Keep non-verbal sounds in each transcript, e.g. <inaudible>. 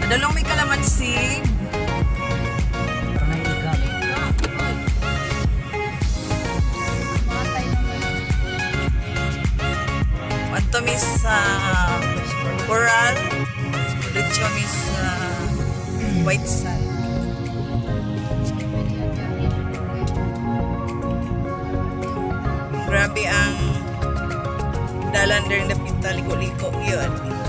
Padulong may kalamansi. Mi sa Coral. Diretso mi sa White Sand. Grabe ang Wonder na Pintalico-liko. Yun.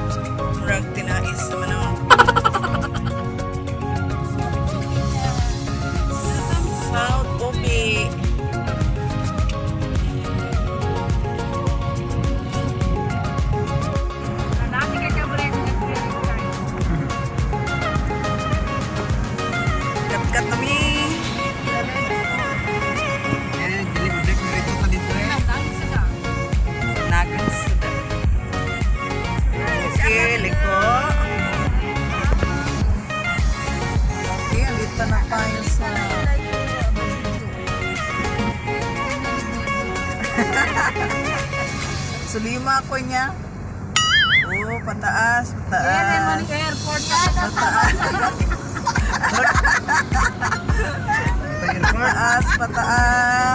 Pataas, pataas.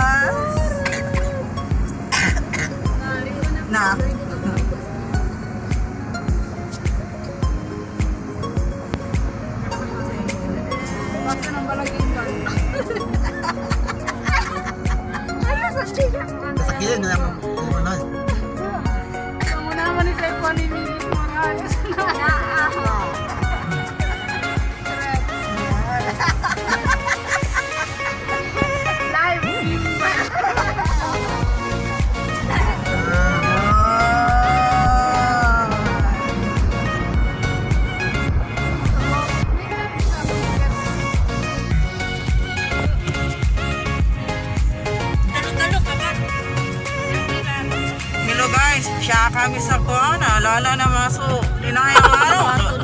Guys, siya kami sa kuha. Naalala na mga so, inangayang araw.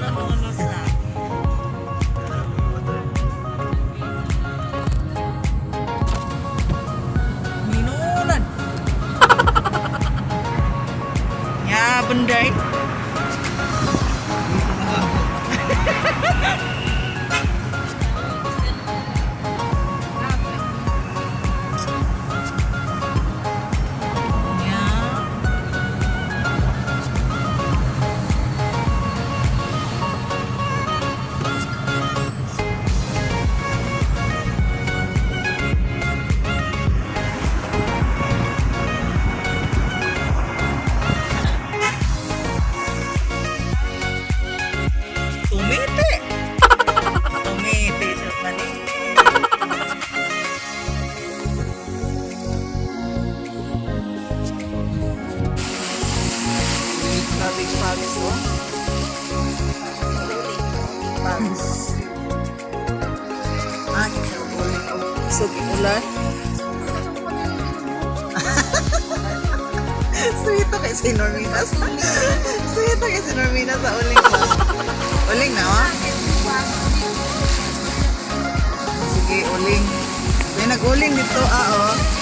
Minulan. <laughs> ya, benday. Sweet kay si Normina. Sweet kay si Normina sa uling ba? Uling na, wa? Sige, uling. May nag-uling dito, ah, oh.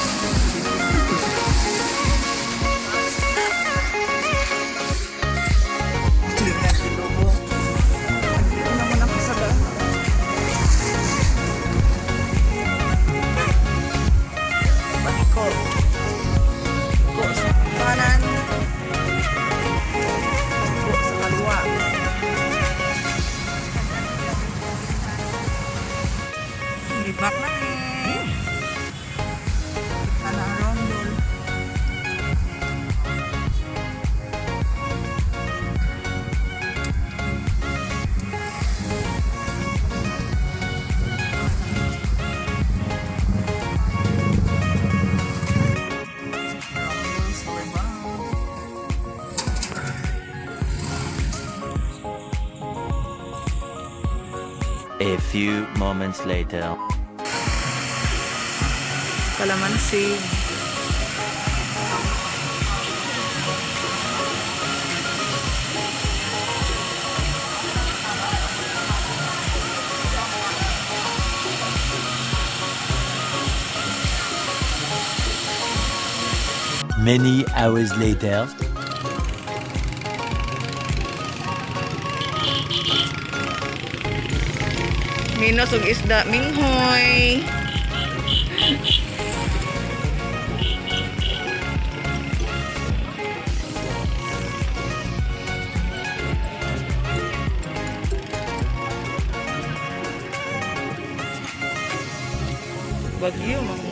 Few moments later. Kalamansi. Many hours later. Minos ug isda minghoy. Bagyo mga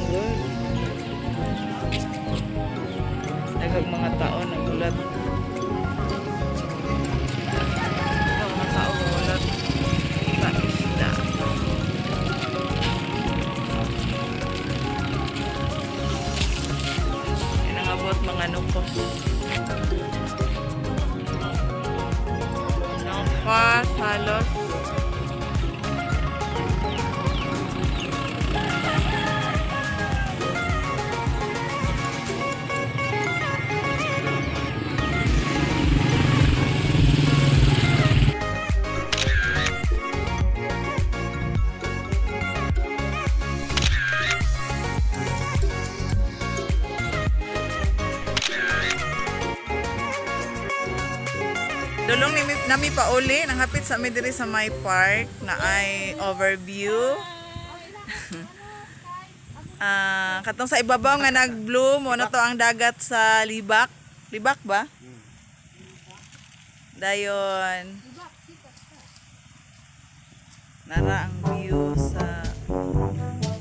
nimi, nami pa uli, nanghapit sa mi diri sa my park na ay overview. <laughs> Ah, katong sa ibabaw nga nag-bloom, mo na to ang dagat sa Libak. Libak ba? Dayon. Nara ang view sa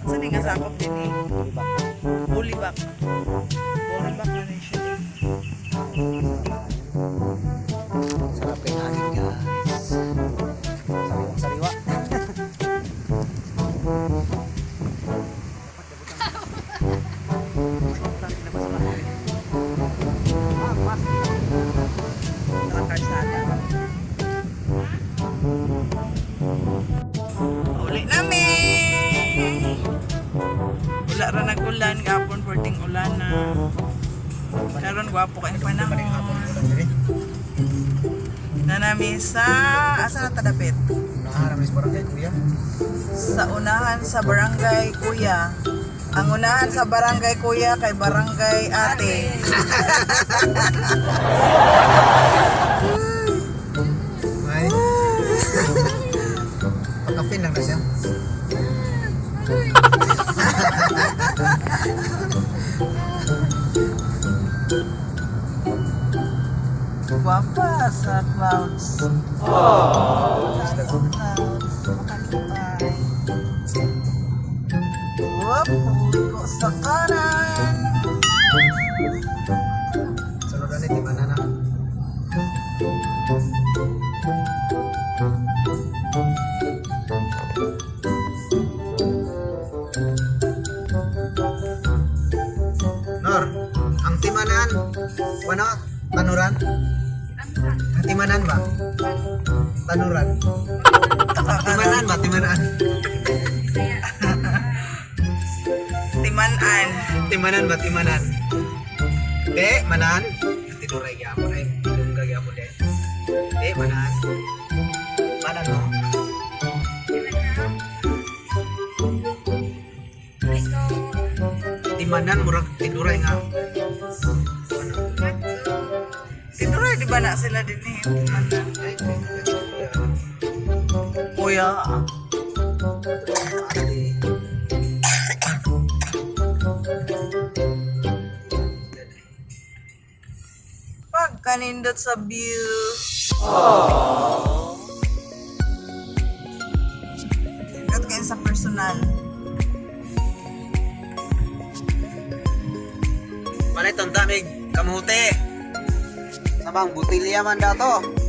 Saan nga sakop din eh? Ulibak. Ulibak na rin siya. Nag-ulan, gapon porting ulan na. Karon gwapo kayong panahon. Na namin sa asa na tadapit? Naharap ni barangay kuya. Sa unahan sa barangay Kuya. Ang unahan sa barangay Kuya kay barangay Ate. <laughs> Guwapa sa clouds. Sa Timanan. Timanan ba? Timanan. De, manan. Tinuray gyapon ay dungga gyapon de. De, manan. Manan mo. Timanan murag tinuray nga. Tinuray, di ba na sila din eh? Timanan. Ay, Kuya. Ay. Pagkanindot sa view. Nindot kayo sa personal. Malay tong damig kamuti. Sabang butilya man dato.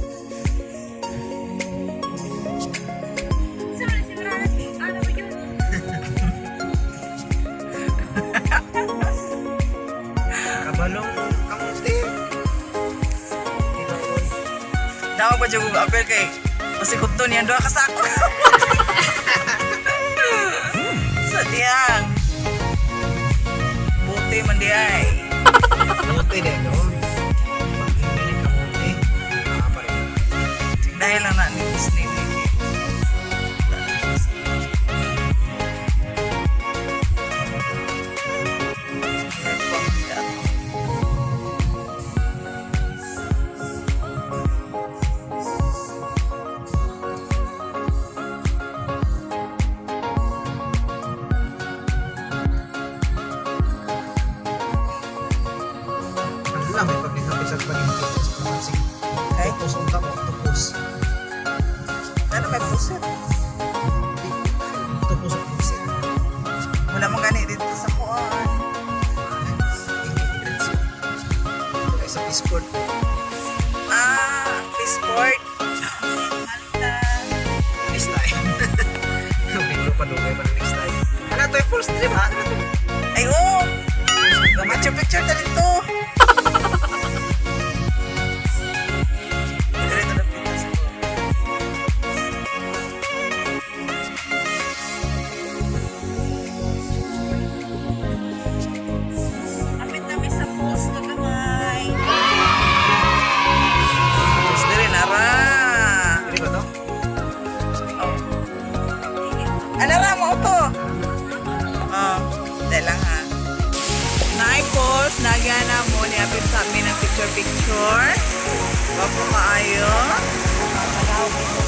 Nawa ba yung apel kay masikot to niyan doon kasako. Sa. <laughs> food. Ah, ang fish board. next time. <laughs> Biglo pa dugay pa next time. Ano to yung full stream ha? Ay. Oh. Macho picture na dito. <laughs> picture-picture. Bago maayo. Bago maayo.